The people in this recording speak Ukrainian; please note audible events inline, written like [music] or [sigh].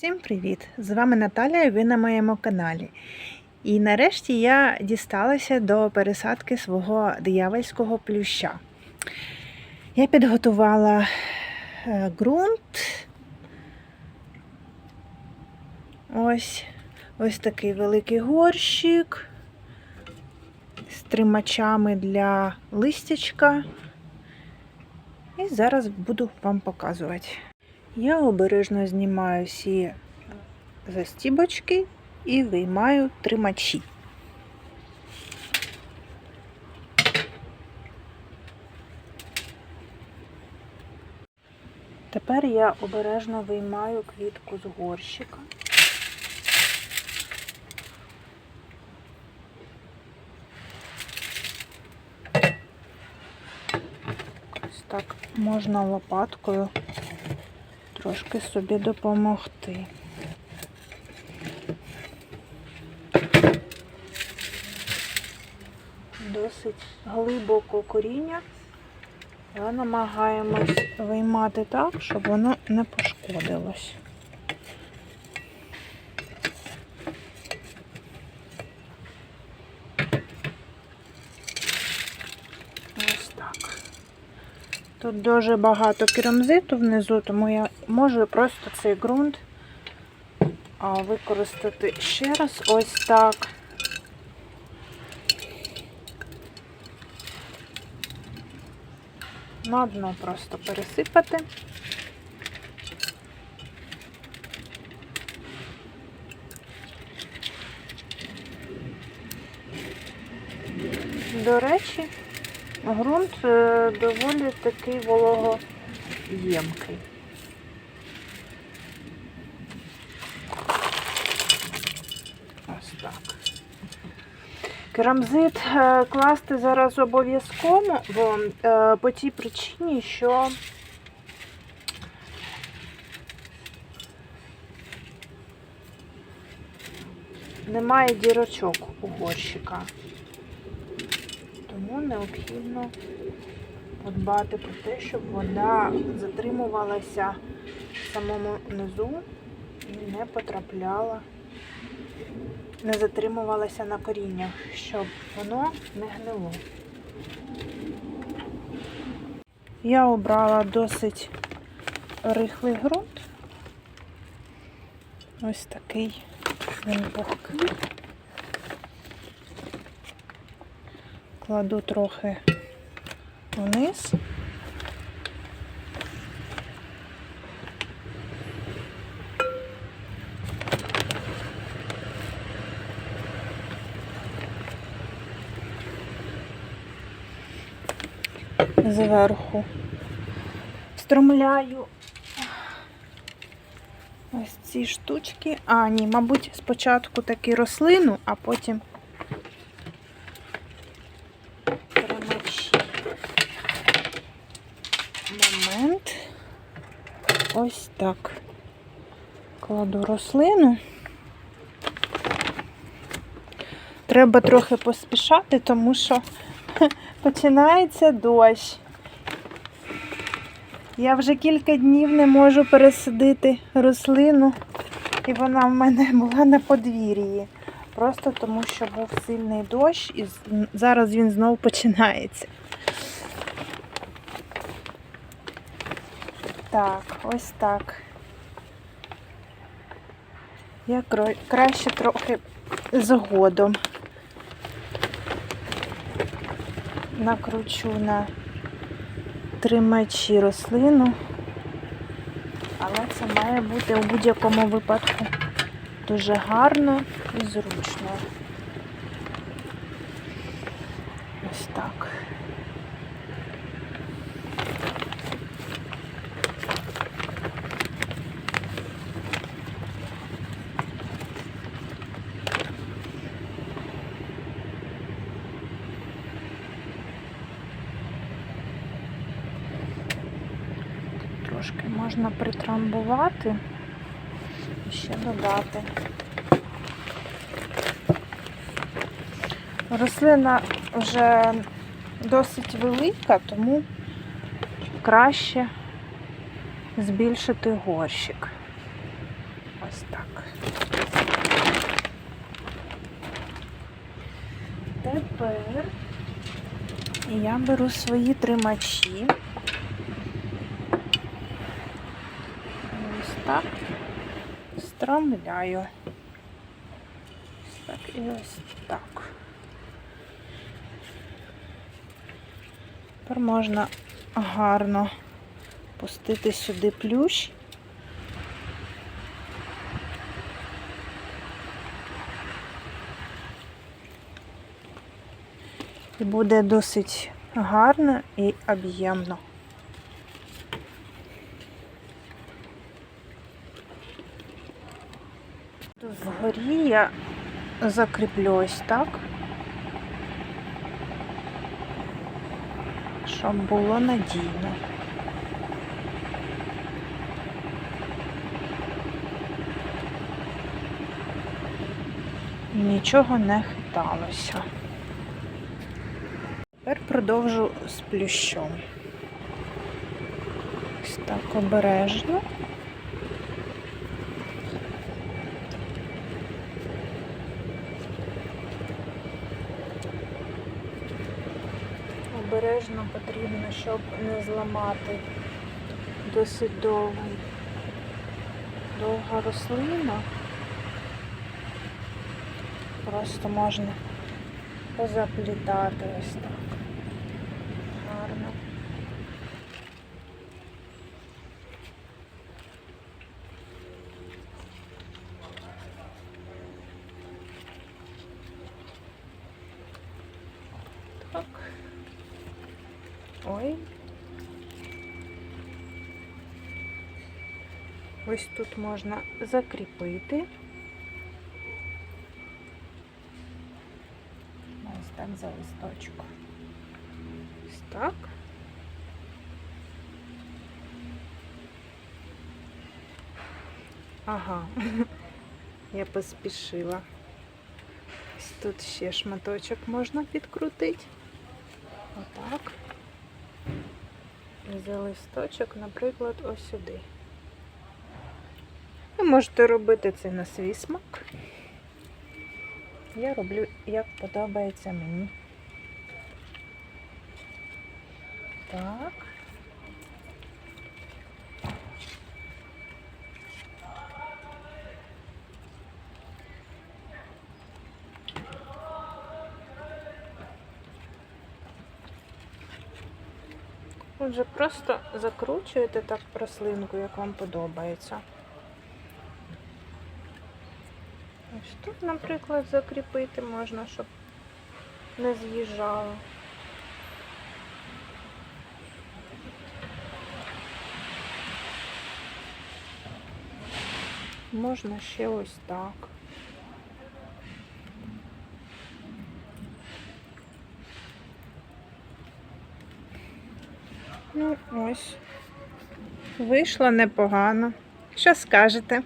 Всім привіт! З вами Наталя і ви на моєму каналі. І нарешті я дісталася до пересадки свого диявольського плюща. Я підготувала е, ґрунт. Ось, ось такий великий горщик з тримачами для листячка. І зараз буду вам показувати. Я обережно знімаю всі застібочки і виймаю тримачі. Тепер я обережно виймаю квітку з горщика. Ось так можна лопаткою трошки собі допомогти. Досить глибоко коріння, але намагаємось виймати так, щоб воно не пошкодилось. Ось так. Тут дуже багато керамзиту внизу, тому я можу просто цей ґрунт використати ще раз ось так. На дно просто пересипати. До речі, ґрунт е, доволі такий вологоємкий. Ось так. Керамзит е, класти зараз обов'язково бо, е, по тій причині, що немає дірочок у горщика. Тому необхідно подбати про те, щоб вода затримувалася в самому низу і не потрапляла, не затримувалася на коріннях, щоб воно не гнило. Я обрала досить рихлий ґрунт. Ось такий він пухкий. Кладу трохи вниз. Зверху встромляю ось ці штучки. А, ні, мабуть, спочатку таки рослину, а потім Ось так. Кладу рослину. Треба трохи поспішати, тому що [laughs] починається дощ. Я вже кілька днів не можу пересадити рослину, і вона в мене [laughs] була на подвір'ї. Просто тому, що був сильний дощ, і зараз він знову починається. Так, ось так. Я краще трохи згодом накручу на тримачі рослину, але це має бути у будь-якому випадку дуже гарно і зручно. Ось так. Трошки можна притрамбувати і ще додати. Рослина вже досить велика, тому краще збільшити горщик. Ось так. Тепер я беру свої тримачі. Ось так. Стромляю. Ось так і ось так. Тепер можна гарно пустити сюди плющ. І буде досить гарно і об'ємно. Тут Вгорі я закріплю ось так, щоб було надійно. Нічого не хиталося. Тепер продовжу з плющом. Ось так обережно. Обережно потрібно, щоб не зламати досить довго. Довга рослина. Просто можна позаплітати ось так. Гарно. Так. Ой. Ось тут можна закріпити. Ось так за листочок. Ось так. Ага, [laughs] я поспішила. Ось тут ще шматочок можна підкрутити. Отак. І за листочок, наприклад, ось сюди. Ви можете робити це на свій смак. Я роблю, як подобається мені. Так. Отже, просто закручуєте так рослинку, як вам подобається. Ось тут, наприклад, закріпити можна, щоб не з'їжджало. Можна ще ось так. Ну, ось. Вийшло непогано. Що скажете?